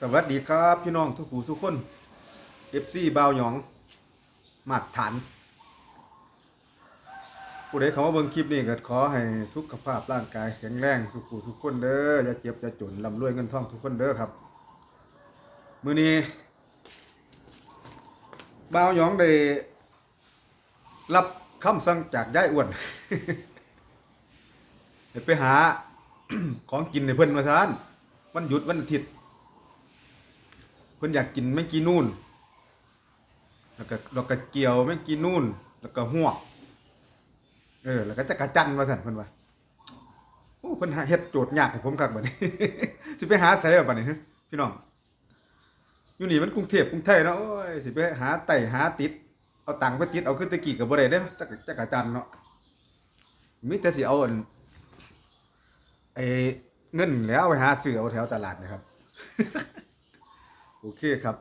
สวัสดีครับพี่น้องทุกผู้ทุกคน FC บ่าวหยองมาตรฐานผู้ใดเขามาเบิ่งคลิปนี้ก็ขอให้สุขภาพร่างกายแข็งแรงทุกผู้ทุกคนเด้ออย่าเจ็บอย่าจนร่ำรวยเงินทองทุกคนเด้อครับมื้อนี้บ่าวหยองได้รับคำสั่งจากยายอ้วนไปหาของกินให้เพิ่นมาทานวันหยุดวันอาทิตย์ เพิ่นอยากกินแมงกีนูนแล้วก็ดอกกระเจียวแมงกีนูนแล้วก็หวกเออ แล้วก็จักระจันว่าซั่นเพิ่นว่าโอ้เพิ่นหาเฮ็ดโจทย์ยากให้ผมคักบัดนี้ สิไปหาไสล่ะบัดนี้พี่น้องอยู่นี่มันกรุงเทพกรุงไทยเนาะโอ้ยสิไปหาไต่หาติด เอาตังค์ไปติดเอาขึ้นตะกี้ก็บ่ได้เด้อจักจักระจันเนาะมีแต่สิเอาอันไอ้เงินแล้วไปหาซื้อเอาแถวตลาดนะครับ โอเคครับ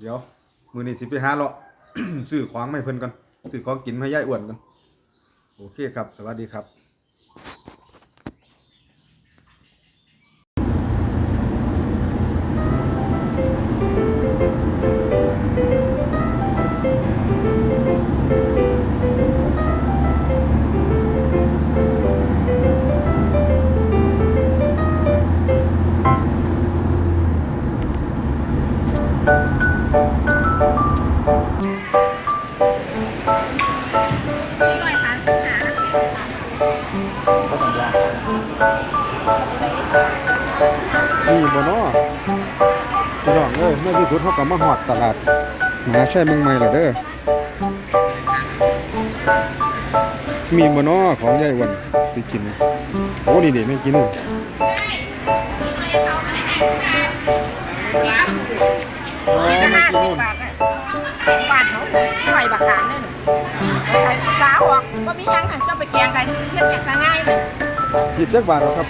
เดี๋ยว มือนี้สิไปหาเลาะ ซื้อของมาให้เพิ่นก่อนซื้อของกินมาให้ยายอ้วนก่อนโอเคครับ สวัสดีครับ สุดเขาก็มาฮอดตลาดมหาชัยเมืองใหม่แล้วเด้อ มีบ่เนาะของยายอ้วนสิกิน โอ้นี่เด็ไม่กินนู่นอ๋อไม่กินนู่นบาทเนาะไข่บักขามเนี่ยสาวออกก็มียังจะไปแกงไก่เทียบอย่างง่ายเลยสิบจักบาทแล้วครับ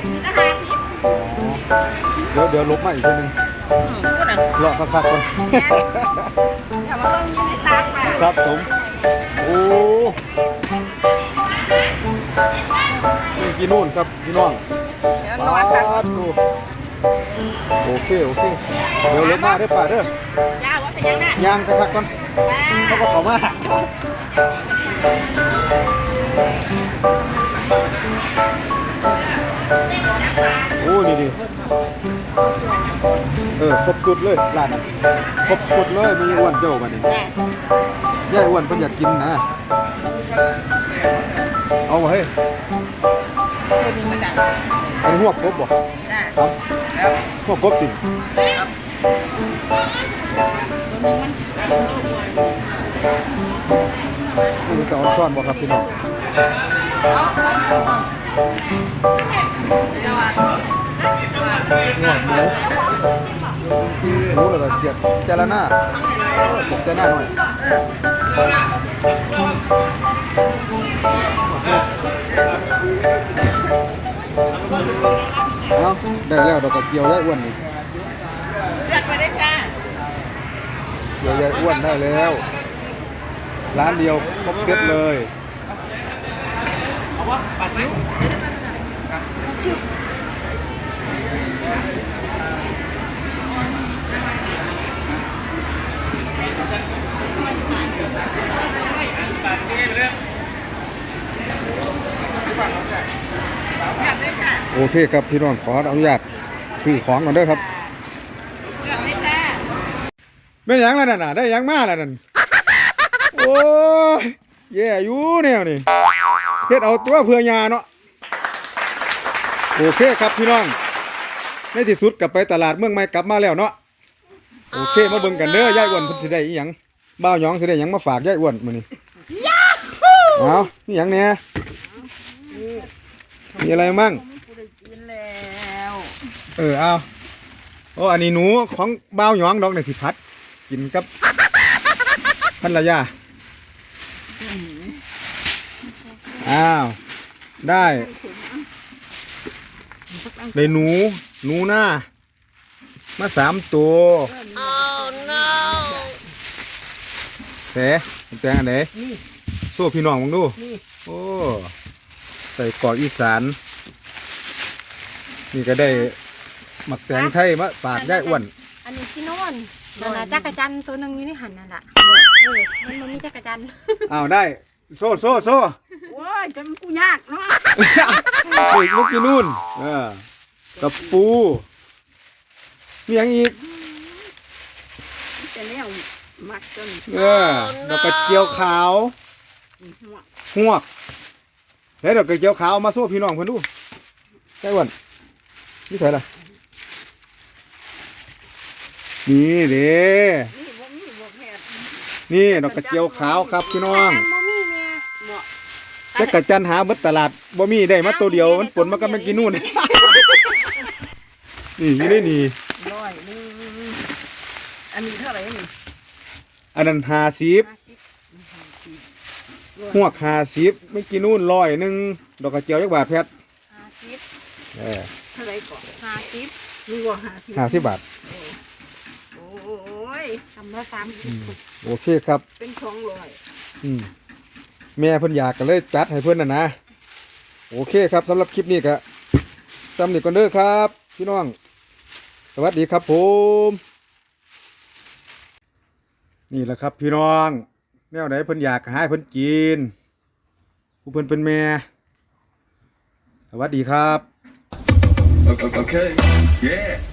เดี๋ยวเดี๋ยวลบมาอีกทีนึง ก็นั่นเลาะคักๆก่อนแต่ว่าต้องยืนในตาค่ะครับผมโอ้ไม่กินนู่นครับพี่น้องเดี๋ยวปนอนาค่ะดดูโอเคโอเคเดี๋ยวลบมาได้อป่าเด้อย่าว่าเป็นยังไงย่างคักๆก่อนเขาก็เขามา ครบสุดเลยร้านน่ะครบสุดเลยมีอ้วนเจ้ามาเนี่ยเนี่ยยายอ้วนเพิ่นอยากกินนะ เอามาเฮ้ยตัวนี้มันดังอันนี้หัวกบบ่จ้าครับหัวกบสินี่จะเอาช้อนบ่ครับพี่น้องหัวหมู หมูแล้วก็เกียดเจลาหน้าเจลาหน้าหน่อยเอาได้แล้วดอกกระเจียวยายอ้วนนี่เลือกไปได้จ้าเจียวยายอ้วนได้แล้ว ร้านเดียวครบเซตเลยอยากได้จ้า โอเคครับพี่น้องขออนุญาตซื้อของก่อนเด้อครับไม่ยังแล้วน่ะได้ยังมาแล้วนั่นโอ้ยแย่อยู่แนวนี่เฮ็ดเอาตัวเพื่อยาเนาะโอเคครับพี่น้องในที่สุดกลับไปตลาดเมืองใหม่กลับมาแล้วเนาะโอเคมาเบิ่งกันเด้อยายอ้วนเพิ่นสิได้อีหยัง บ้าวหยองสิได้หยังมาฝากยายอ้วนมื้อนี้เอานี่หยังแหน่มีอะไรมั่ง กูได้กินแล้วเออเอาโอ้อันนี้หนูของบ้าวหยองดอกในสิพัด กินกับภรรยาอ้าว ได้ได้หนู หนูหน้า มาสามตัวเส แตงอันไหนสู้พี่น้องมึงดู นี่โอ้ใส่กรอกอีสาน นี่ก็ได้หมักแตงไทยมาฝากยายอ้วนเอันนี้ที่โน่นนั่นน่ะจักรจันทร์ตัวหนึงอยู่ในหันนั่นล่ะเออมันบ่มีจักรจันทร์อ้าวได้โซ่โซ่โซ่โอ้ยจนกูยากเนาะเฮ้ยลูกกินนู่นเออกับปูมีอย่างอีก จะแนว มักจนเออดอกกระเจียวขาวหัวหวกเฮ้ยดอกกระเจียวขาวเอามาสู้พี่น้องเพิ่นดูใช่วันนี่ใส่ละนี่เด้นี่บ่มีบ่แม่นนี่ดอกกระเจียวขาวครับพี่น้องจักรจันทร์บ่มีแม่บ่จักกระจันหาเบิดตลาดบ่มีได้มาตัวเดียวมันปนมากับแมงกินนู่นนี่อยู่ได้นี่ร้อยหนึงอันนี้เท่าไหร่นี่ อันนั้นห้าสิบ50หวกห้าสิบไม่กินนู่นร้อยหนึ่งดอกกระเจียวยักบาทแพทย์50เออเท่าไหร่ก่อน50นี่ว่าห้าสิบห้าสิบบาทโอ้ยคำละอืม30โอเคครับ เป็นสองร้อยอืมแม่เพิ่นอยากก็เลยจัดให้เพิ่นน่ะนะ โอเคครับสำหรับคลิปนี้ก็จำนี่ก่อนเด้อครับ พี่น้อง สวัสดีครับผม นี่แหละครับพี่น้องแนวไหนเพิ่นอยากให้เพิ่นกินผู้เพิ่นเป็นแม่สวัสดีครับ Okay. Yeah.